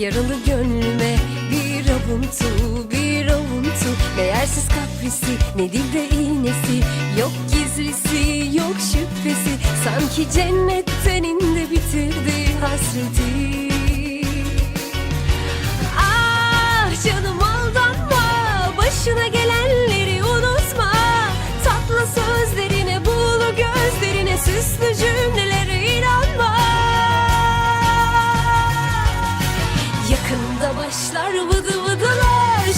Yaralı gönlüme bir avuntu bir avuntu. Değersiz kaprisi ne dilde iğnesi Yok gizlisi yok şüphesi. Sanki cennetten indi bitirdi hasreti. Ah canım aldanma Başına gelenleri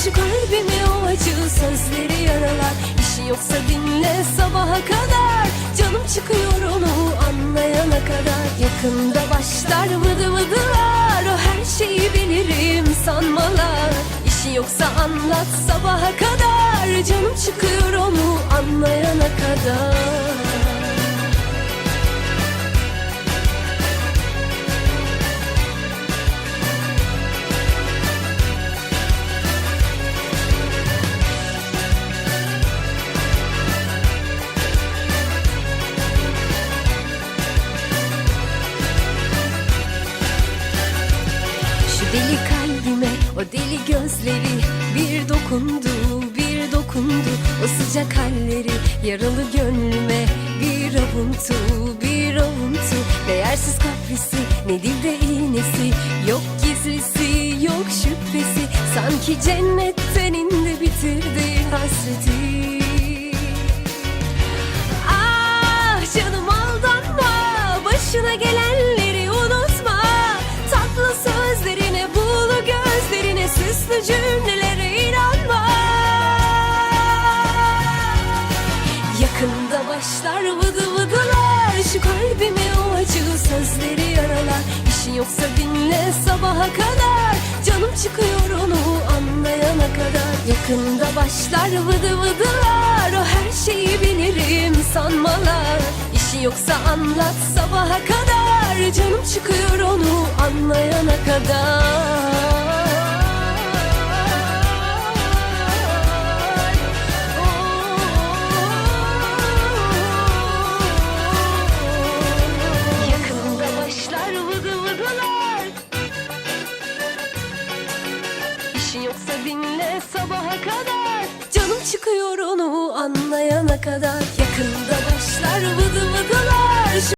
Şu kalbimi o acı sözleri yaralar. İşi yoksa dinle sabaha kadar. Canım çıkıyor onu anlayana kadar. Yakında başlar vıdı vıdılar. O her şeyi bilirim sanmalar. İşi yoksa anlat sabaha kadar. Canım çıkıyor onu anlayana kadar deli kalbime o deli gözleri. Bir dokundu bir dokundu o sıcak halleri. Yaralı gönlüme bir avuntu bir avuntu. Değersiz kaprisi ne dilde iğnesi. Yok gizlisi yok şüphesi. Sanki cennetten cümlelere inanma. Yakında başlar vıdı vıdılar. Şu kalbimi o acı sözleri yaralar İşin yoksa dinle sabaha kadar. Canım çıkıyor onu anlayana kadar. Yakında başlar vıdı vıdılar. O her şeyi bilirim sanmalar. İşi yoksa anlat sabaha kadar. Canım çıkıyor onu anlayana kadar anlayana kadar. Canım çıkıyor onu anlayana kadar. Yakında başlar vıdı vıdılar.